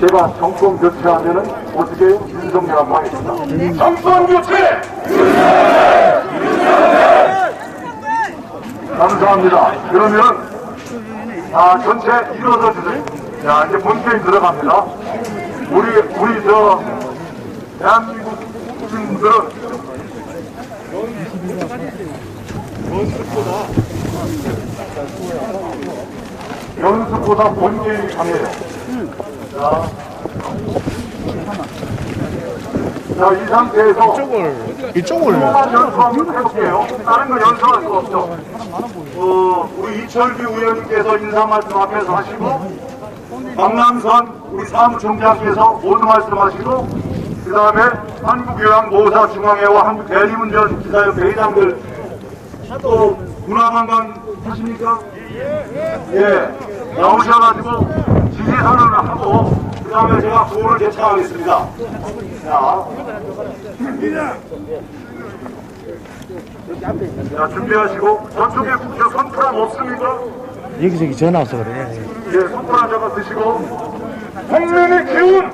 제가 정권 교체하면은 어떻게? 윤석열하고 하겠습니다. 정권 교체! 감사합니다. 그러면 아 전체 일어서 주세요. 자 이제 본회의 들어갑니다. 우리 우리 저 대한민국 국민들은 연습보다 본계이 강해요. 자, 자, 이 상태에서 이쪽을 조금만 연습 한번 해볼게요. 다른 거 연습할 수 없죠. 어, 우리 이철규 의원님께서 인사 말씀 앞에서 하시고, 박남선 우리 사무총장께서 모두 말씀하시고, 그 다음에 한국요양보호사중앙회와 한국대리운전 기사협회 회장들 또 문화관광 하십니까? 예, 나오셔가지고 지지 선언을 하고 그 다음에 제가 구호를 개창하겠습니다. 자, 자 준비하시고 저쪽에 저 선프람 없습니까? 여기서 여기 전화 와서 그래. 예, 선프람 잡아 드시고 국민의 기운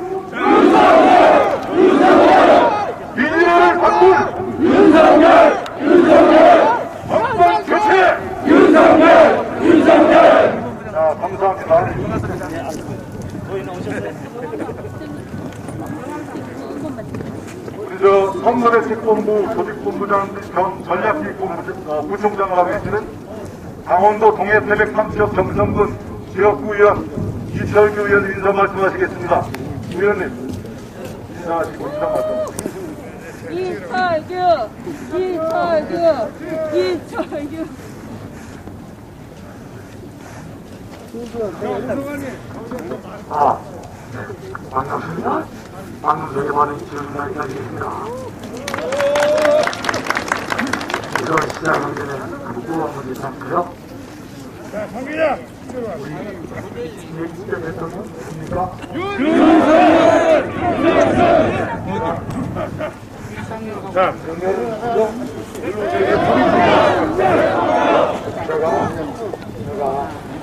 민주를 바꾼 윤석열 윤석열 정권 교체 윤석열 윤석열 자 감사합니다. 우리 저 선거대책본부 조직본부장 겸 전략기획본부 어, 부총장을 하고 계시는 강원도 동해 태백함 지역 경성군 지역구 의원 이철규 의원 인사 말씀하시겠습니다. 의원님 인사하시고 인사 말씀. 이철규, 이철규, 이철규. 아, 반갑습니다. 방금 전에 많은 이철규 이야기입니다. 이걸 시작하기 전에 무거운 문제 상고요 자, 성기자! 우리 진짜 대통령입니까? 자, 정렬은 제가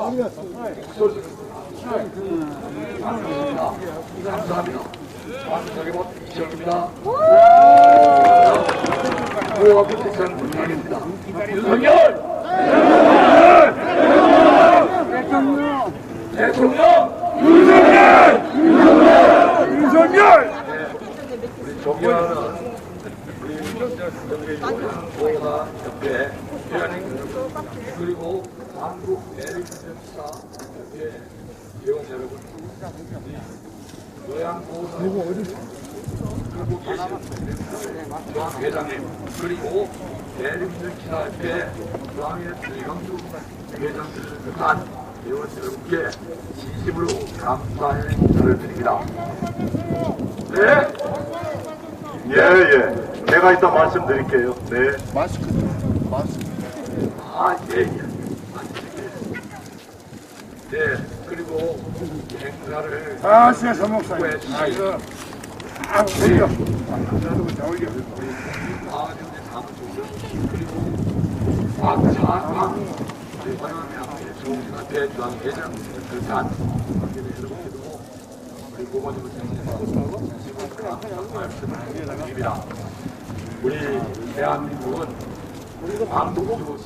감사합니다. 뭐. 윤석열! 대통령! 윤석열! 윤석열! 윤석열! 우리 존경하는 우리 정계보호사 협회 회원님 그리고 한국 협회 회원 여러분 요양보호사 그리고 계신 회장님 그리고 기사협회 조항의 회장들을 비롯한 회원 여러분께 진심으로 감사의 인사를 드립니다. 네? 예, 예. 제가 이따 말씀드릴게요. 네. 마스크 마스크. 아, 예, 예. 네, 그리고 이 행사를 아, 진짜 서 목사님. 후에 저희 아, 올려. 자 올려. 아주의 사무총장 그리고 박찬광 대통령한테 중앙 회장 그렇게 여러분께도 우리 부모님을 생각하고 말씀을 드립니다. 우리 대한민국은 광복주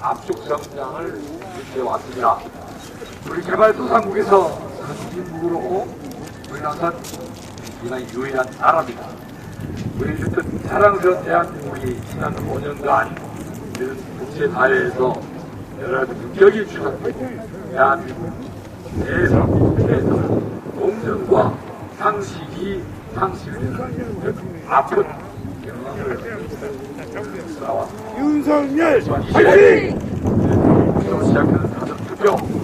압축 성장을 이끌어왔습니다. 우리 개발도상국에서 선진국으로 우리나라는 우리나라 유일한 나라입니다. 우리 어떤 사랑스러운 대한민국이 지난 5년간 이런 국제사회에서 여러 가지 국격이 주셨고 대한민국 내에서 국내에서 공정과 상식이 상식을 아픈 경험을 쌓아왔습니다. 윤석열. 이제 시작하는 사전 투표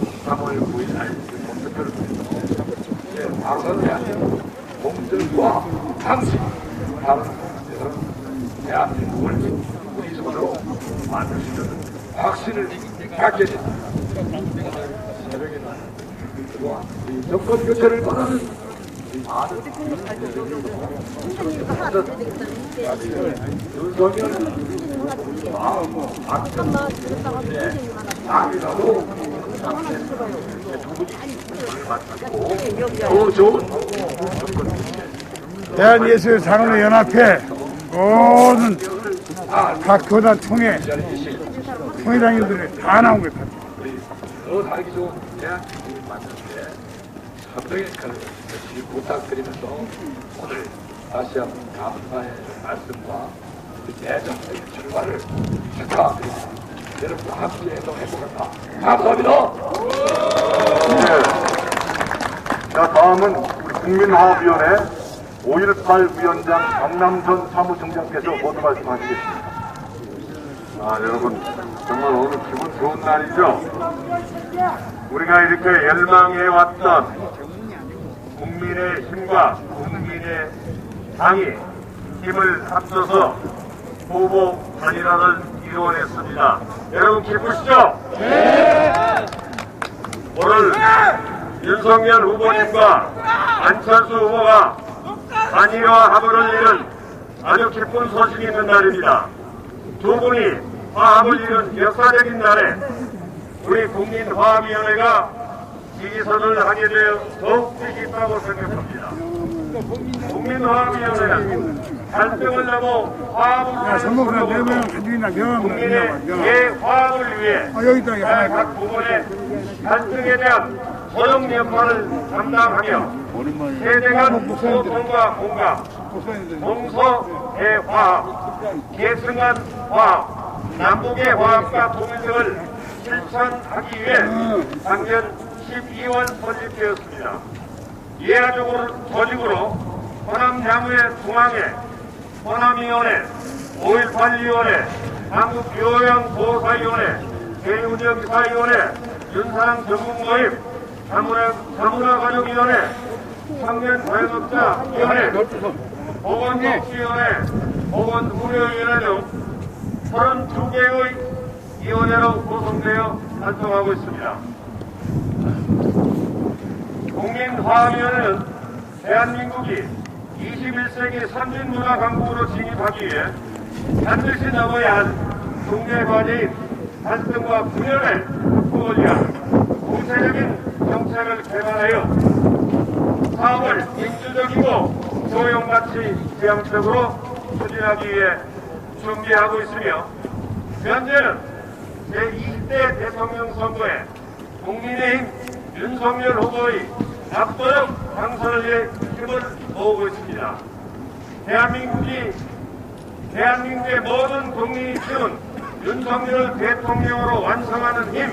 3월 9일 날 본투표를 통해서 당선된 공정과 당신, 당선은 대한민국을 우리 손으로 만들 수 있는 확신을 갖게 이 정권 교체를 바라는 많은 윤석열 마음 아니라도 대한예술산업연합회 모든 각 교단 총회 총회장님들이 다 나온 거예요. 더 살기 좋은 역할을 다시 부탁드리면서 오늘 다시 한번 감사의 말씀과 그 대정의 출발을 축하드립니다. 여러분과 함께해서 행복합니다. 감사합니다. 예. 자, 다음은 우리 국민화합위원회 5.18 위원장 박남선 사무총장께서 모두 말씀하시겠습니다. 아, 여러분, 정말 오늘 기분 좋은 날이죠? 우리가 이렇게 열망해왔던 국민의 힘과 국민의 당이 힘을 합쳐서 후보 단일화를 이루어냈습니다. 여러분 기쁘시죠? 오늘 윤석열 후보님과 안철수 후보가 단일화 합의를 이룬 아주 기쁜 소식이 있는 날입니다. 두 분이 화합을 이룬 역사적인 날에 우리 국민화합위원회가 지지선을 하게 되어 더욱 뜻이 있다고 생각합니다. 국민화합위원회는 갈등을 넘어 화합을 명함 국민의 명함. 대화합을 위해. 각 부분의 갈등에 대한 소용 역할을 담당하며 세대 간 소통과 공감, 동서 대화합, 계승한 화합, 남북의 화합과 통일을 실천하기 위해 작년 12월 설립되었습니다. 예하적으로 조직으로 호남야무회 중앙회, 호남위원회, 5.18위원회, 한국교양보호사위원회, 대운영사위원회, 윤사랑 전국모임, 자문화, 자문화가족위원회, 청년자영업자위원회, 보건복지위원회, 보건의료위원회 등 32개의 위원회로 구성되어 활동하고 있습니다. 국민화합위원회는 대한민국이 21세기 선진문화 강국으로 진입하기 위해 반드시 넘어야 할 과제인 갈등과 분열을 극복을 위한 구체적인 정책을 개발하여 사업을 민주적이고 조용가치 지향적으로 추진하기 위해 준비하고 있으며 현재는 제20대 대통령 선거에 국민의힘 윤석열 후보의 압도적 당선을 위해 힘을 모으고 있습니다. 대한민국이 대한민국의 모든 국민이 키운 윤석열을 대통령으로 완성하는 힘,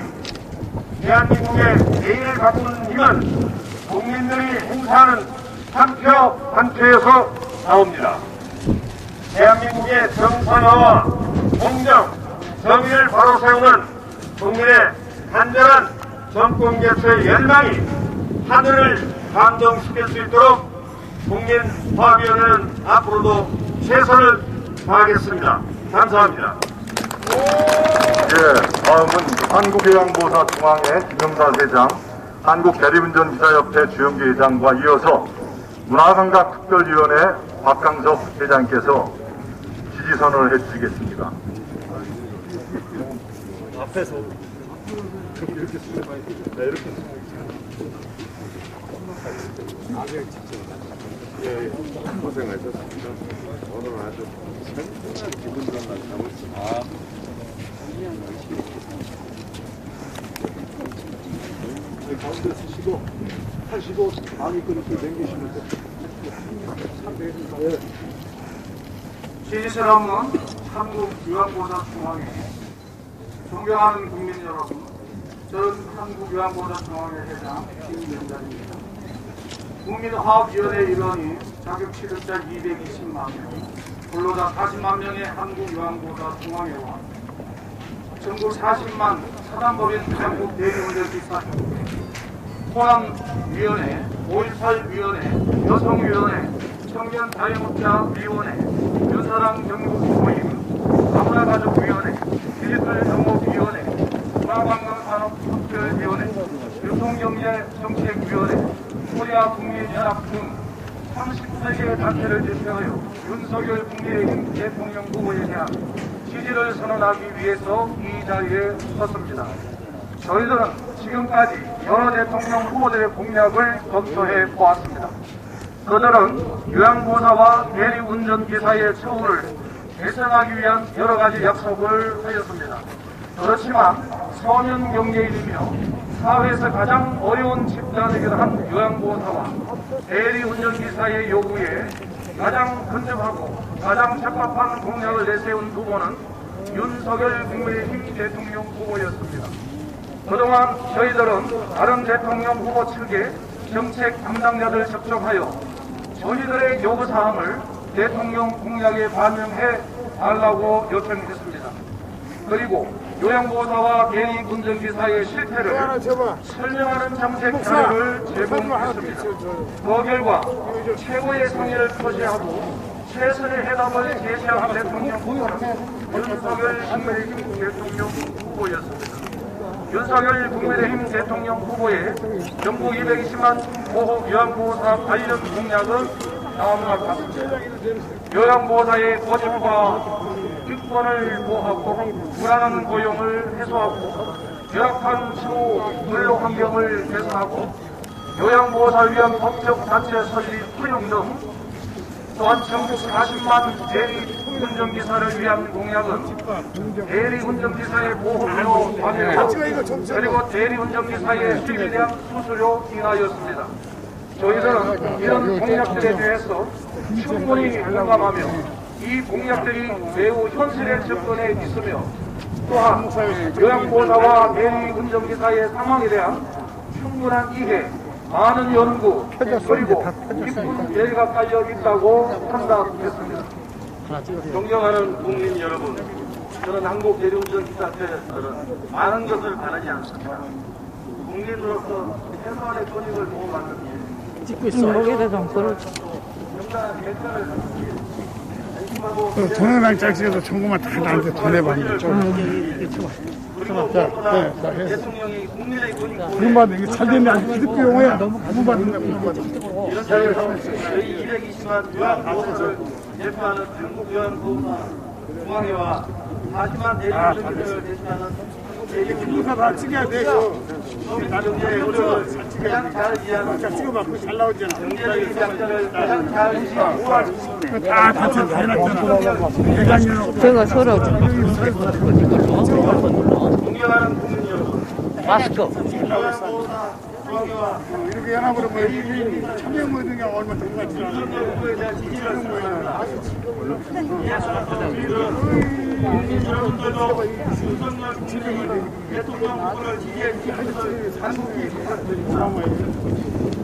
대한민국의 내일을 바꾸는 힘은 국민들이 행사하는 한표한 표에서 나옵니다. 대한민국의 정상화와 공정, 정의를 바로 세우는 국민의 간절한 정권 개최 열망이 하늘을 감동시킬 수 있도록 국민화합위원회는 앞으로도 최선을 다하겠습니다. 감사합니다. 예, 다음은 한국요양보호사 중앙회 김영사 회장, 한국대리운전기사협회 주영기 회장과 이어서 문화감각특별위원회 박강석 회장께서 지지선언을 해주시겠습니다. 고생하셨습니다. 오늘 아주 상당한 기분 좋은 날 잡았습니다. 가운데 쓰시고 하시고 마음이 그렇게 남기시면 돼요. 지지선언문 한국유한보호사중앙회 존경하는 국민 여러분 저는 한국유한보호사중앙회 회장 김연단입니다 국민화합위원회 일원이 자격 취득자 220만 명 근로자 40만 명의 한국유한보호사중앙회와 전국 40만 사단법인 전국 대리운전기사 호남위원회, 5.18위원회, 여성위원회, 청년자유업자위원회, 유사랑 정부모임, 아무나가족위원회, 디지털 정보위원회, 문화관광산업특별위원회, 유통경제정책위원회, 코리아 국민연합 등 30세 단체를 대표하여 윤석열 국민의힘 대통령 후보에 대한 지지를 선언하기 위해서 이 자리에 섰습니다. 저희들은 지금까지 여러 대통령 후보들의 공약을 검토해 보았습니다. 그들은 요양보사와 대리운전기사의 처우를 개선하기 위한 여러 가지 약속을 하였습니다. 그렇지만 서면 경제인이며 사회에서 가장 어려운 집단이기도 한 요양보호사와 대리운전기사의 요구에 가장 근접하고 가장 적합한 공약을 내세운 후보는 윤석열 국민의힘 대통령 후보였습니다. 그동안 저희들은 다른 대통령 후보 측에 정책 담당자들 접촉하여 저희들의 요구사항을 대통령 공약에 반영해 달라고 요청했습니다. 그리고 요양보호사와 대리운전기사의 실태를 설명하는 정책 자료를 제공했습니다. 그 결과 최고의 성의를 표시하고 최선의 해답을 제시한 대통령 후보는 윤석열 국민의힘 대통령 후보였습니다. 윤석열 국민의힘 대통령 후보의 전국 220만 보호 요양보호사 관련 공약은 다음과 같습니다. 요양보호사의 고집과 특권을 보호하고 불안한 고용을 해소하고 열악한 처우 근로 환경을 개선하고 요양보호사 위한 법적 단체 설립 허용 등 또한 전국 40만 대리 운전기사를 위한 공약은 대리 운전기사의 보호료 완화 그리고 대리 운전기사의 수입에 대한 수수료 인하였습니다. 저희들은 이런 공약들에 대해서 충분히 공감하며 이 공약들이 매우 현실에 접근해 있으며 또한 요양보호사와 대리운전기사의 상황에 대한 충분한 이해, 많은 연구, 그리고 깊은 예가 깔려 있다고 판단했습니다. 존경하는 국민 여러분, 저는 한국 대리운전기사협회에서는 많은 것을 바라지 않습니다. 국민으로서 최소한의 권익을 보호받는 일, 좀 걸어줘. 정당한 개편을 안심하고 동영상 짝지에서 전국만 다 나한테 보내봤는데 무엇보다 네, 자, 해. 대통령이 국민의 권익 보호에 구분받는 이게 잘 됐네. 아주 기득 용어야. 너무 구분받는다 구분받는 이런 자리에서 저희 220만 요양보호사를 대표하는 한국 요양보호사 중앙회와 40만 대리운전기사를 대표하는 한국 대리운전기사 다 찍어야 돼 경제의 어려움을 가장 잘 이해하는 찍어봐 잘 나오잖아. 경제적인 약자를 가장 잘 이해하고 다. 단체 다 해놨잖아. 대장년 저거 서로 존경하는 국민 여러분 마스크. 이렇게 연합으로 뭐 참여 모든 게 얼마 정말 지나 윤석열 후보에 국민 여러분들도 윤석열 국민의힘 대통령 후보를 지지해 주시면서 부탁드립니다.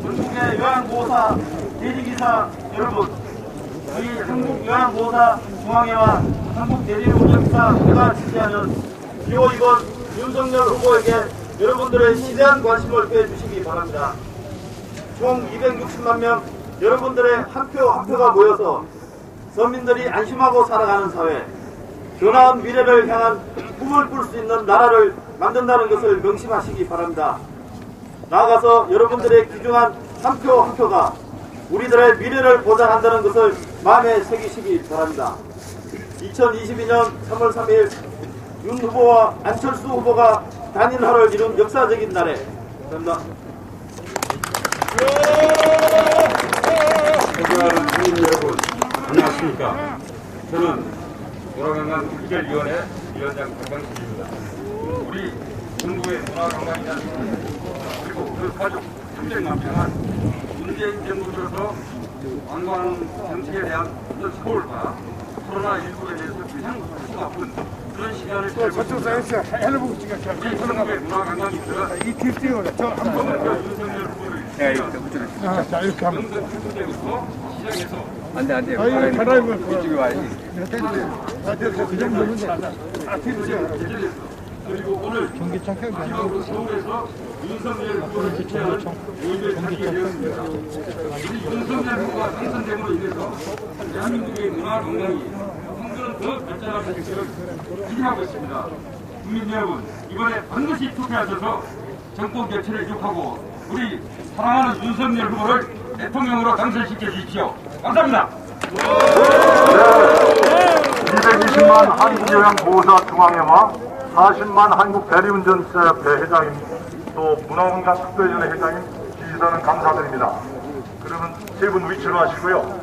전국의 요양보호사 대리기사 여러분, 저희 한국요양보호사 중앙회와 한국대리운전기사회가 지지하는 기호 이번 윤석열 후보에게 여러분들의 시대한 관심을 빼주시기 바랍니다. 총 260만 명 여러분들의 한 표 한 표가 모여서 서민들이 안심하고 살아가는 사회, 변화한 미래를 향한 꿈을 꿀 수 있는 나라를 만든다는 것을 명심하시기 바랍니다. 나아가서 여러분들의 귀중한 한 표 한 표가 우리들의 미래를 보장한다는 것을 마음에 새기시기 바랍니다. 2022년 3월 3일 윤 후보와 안철수 후보가 단일화를 이룬 역사적인 날에 감사합니다. 존경하는 국민 여러분, 안녕하십니까. 저는 문화관광 특별위원회 위원장 박광식입니다. 우리 중부의 문화관광이나 그리고 그 가족, 형제 남편한 문재인 정부 들어서 관광 정책에 대한 어떤 서울과 코로나19에 대해서 가장 아픈 그런 시간을 살고 저쪽 있습니다. 사이즈 해내보고 찍어 우리 중부의 문화관광인들은 이 뒤에 저한 번. 윤석열 후보를 아, 자 이렇게 하면 특수 대부터 시작해서 아이 갈아입을 이쪽에 와야지 그 정도면 돼. 아. 그리고 오늘 마지막으로 서울에서 윤석열 후보를 지지하는. 우리 윤석열 후보가 당선됨으로 인해서 대한민국의 문화 건강이 한결 더 발전할 수 있기를 기대하고 있습니다. 국민 여러분, 이번에 반드시 투표하셔서 정권 교체를 이룩하고 우리 사랑하는 윤석열 후보를 대통령으로 당선시켜 주십시오. 감사합니다. 220만 한국요양 보호사 중앙회와 40만 한국 대리운전사협회 회장님 또 문화건강특별위원회 회장님 지지선은 감사드립니다. 그러면 세 분 위치로 하시고요.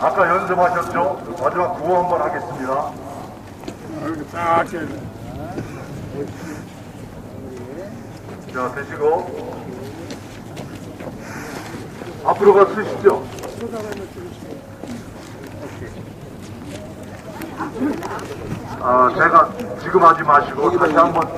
아까 연습하셨죠? 마지막 구호 한번 하겠습니다. 자, 되시고 앞으로 가 쓰시죠. 아, 제가 지금 하지 마시고 다시 한번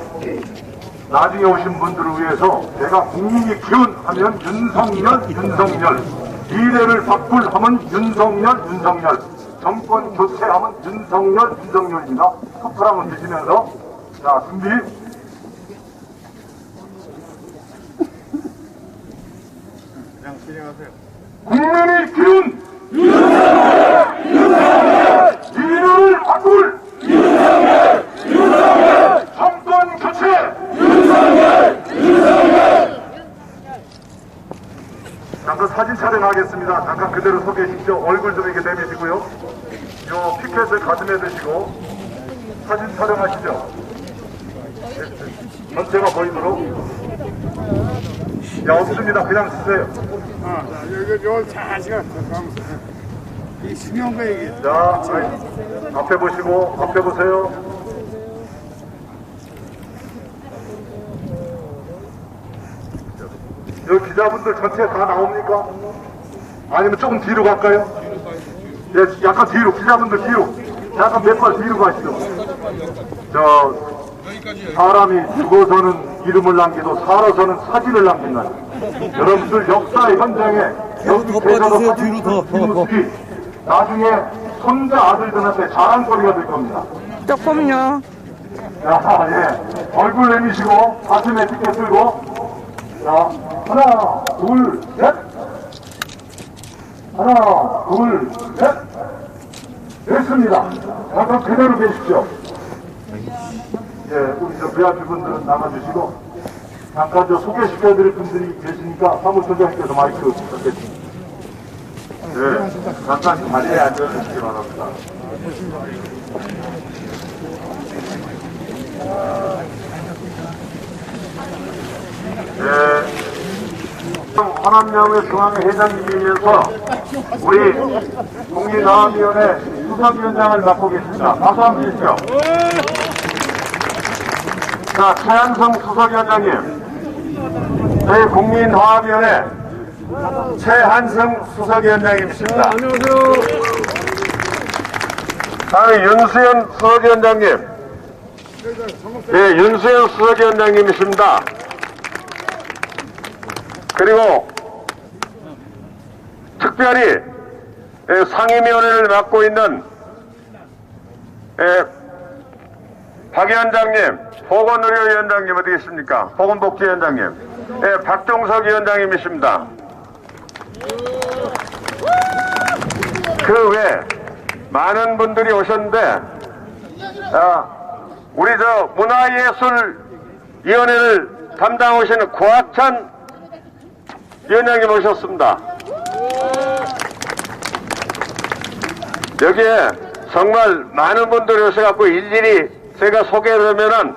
나중에 오신 분들을 위해서 제가 국민이 기운하면 윤석열, 윤석열 미래를 바꿀 하면 윤석열, 윤석열 정권 교체하면 윤석열, 윤석열입니다. 투표를 한번 드시면서 자, 준비 그냥 진행하세요. 국민의 기운 미래를 바꿀 정권 교체 잠깐 사진 촬영하겠습니다. 잠깐 그대로 서 계십시오. 얼굴 좀 이렇게 내미시고요. 요 피켓을 가슴에 드시고 사진 촬영하시죠. 네, 전체가 보이도록. 야, 없습니다. 그냥 쓰세요. 여기, 요 자시가 가면서. 이 중요한 거 얘기해. 자, 아이, 앞에 보시고, 앞에 보세요. 여기 기자분들 전체 다 나옵니까? 아니면 조금 뒤로 갈까요? 예, 약간 뒤로, 기자분들 뒤로. 약간 몇 발 뒤로 가시죠. 저, 사람이 죽어서는 이름을 남기도 살아서는 사진을 남긴다. 여러분들 역사 현장에 여기 계셔서 사진 모습이 나중에 손자 아들들한테 자랑거리가 될 겁니다. 조금요. 자, 예. 얼굴 내미시고, 가슴에 띠게 들고. 자, 하나, 둘, 셋. 하나, 둘, 셋. 됐습니다. 잠깐 그대로 계십시오. 예, 우리 저 VIP 분들은 나가주시고, 잠깐 저 소개시켜드릴 분들이 계시니까 사무총장님께서 마이크 받겠습니다. 네, 잠깐 자리에 앉아주시기 바랍니다. 네. 환암명의 중앙회 회장님이면서 우리 국민나화위원회 수석위원장을 맡고 계십니다. 박수 한번 주시죠. 자, 최한성 수석위원장님. 저희 국민화합위원회 최한성 수석위원장님이십니다. 안녕하세요. 다음에 윤수현 수석위원장님. 예, 윤수현 수석위원장님이십니다. 그리고 특별히 예, 상임위원회를 맡고 있는 예, 박 위원장님, 보건의료위원장님 어디 계십니까? 보건복지위원장님, 예, 박종석 위원장님이십니다. 그 외 많은 분들이 오셨는데 아, 우리 저 문화예술위원회를 담당하시는 고학찬 위원장님 오셨습니다. 여기에 정말 많은 분들이 오셔갖고 일일이 제가 소개를 하면은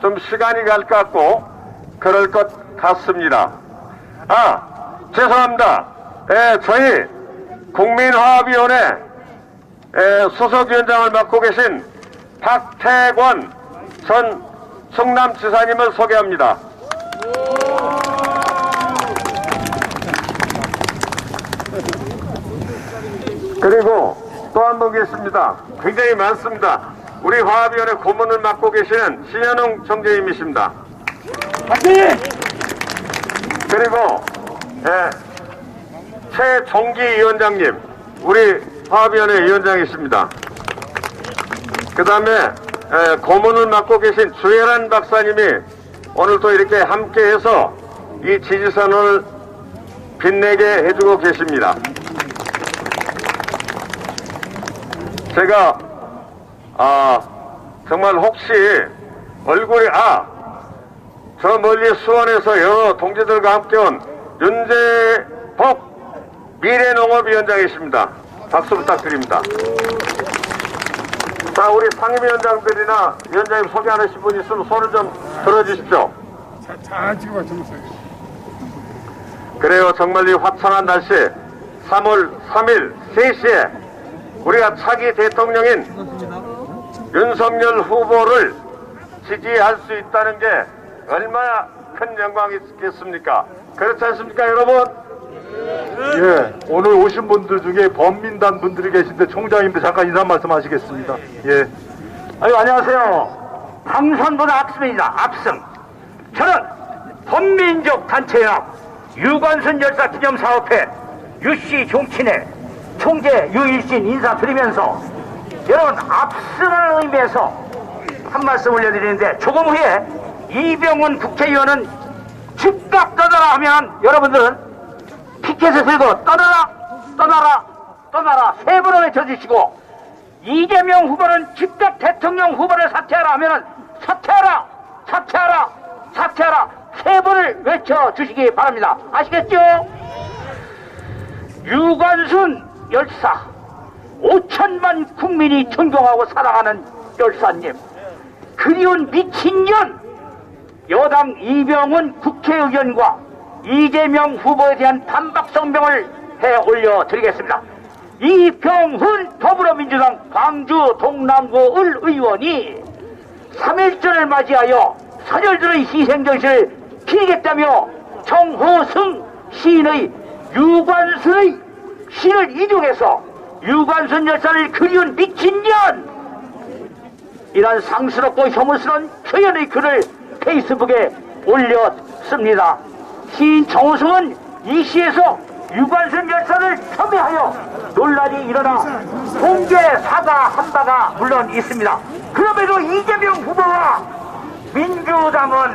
좀 시간이 갈 것 같고 그럴 것 같습니다. 아, 죄송합니다. 예, 저희 국민화합위원회 예, 수석위원장을 맡고 계신 박태권 전 충남지사님을 소개합니다. 그리고 또 한 분 계십니다. 굉장히 많습니다. 우리 화합위원회 고문을 맡고 계시는 신현웅 총재님이십니다. 그리고 예, 최종기 위원장님, 우리 화합위원회 위원장이십니다. 그 다음에 에, 고문을 맡고 계신 주혜란 박사님이 오늘 또 이렇게 함께해서 이 지지선을 빛내게 해주고 계십니다. 제가 아 정말 혹시 얼굴이 아 저 멀리 수원에서 여러 동지들과 함께 온 윤재복 미래농업위원장이십니다. 박수 부탁드립니다. 자, 우리 상임위원장들이나 위원장님 소개하실 분 있으면 손을 좀 들어주십시오. 자, 잘 찍어봐 주무세요. 그래요. 정말 이 화창한 날씨 3월 3일 3시에 우리가 차기 대통령인 윤석열 후보를 지지할 수 있다는 게 얼마나 큰 영광이겠습니까? 그렇지 않습니까, 여러분? 예, 오늘 오신 분들 중에 범민단 분들이 계신데 총장님도 잠깐 인사 말씀하시겠습니다. 예. 아유, 안녕하세요. 당선보다 악승입니다. 악승. 저는 범민족 단체연합 유관순 열사 기념사업회 유씨 종친회 총재 유일신 인사드리면서 여러분 압승을 의미해서 한 말씀 올려드리는데 조금 후에 이병훈 국회의원은 즉각 떠나라 하면 여러분들은 피켓을 들고 떠나라 떠나라 떠나라 세 번을 외쳐주시고 이재명 후보는 즉각 대통령 후보를 사퇴하라 하면 사퇴하라 사퇴하라 사퇴하라 세 번을 외쳐주시기 바랍니다 아시겠죠? 유관순 열사 5천만 국민이 존경하고 사랑하는 열사님 그리운 미친년 여당 이병훈 국회의원과 이재명 후보에 대한 반박 성명을 해 올려드리겠습니다. 이병훈 더불어민주당 광주 동남구 을 의원이 3일절을 맞이하여 선열들의 희생정신을 피겠다며 정호승 시인의 유관순의 시를 이용해서 유관순 열사를 그리운 미친년 이런 상스럽고 혐오스러운 표현의 글을 페이스북에 올렸습니다. 시인 정우승은 이 시에서 유관순 열사를 폄훼하여 논란이 일어나 공개 사과한 바가 물론 있습니다. 그럼에도 이재명 후보와 민주당은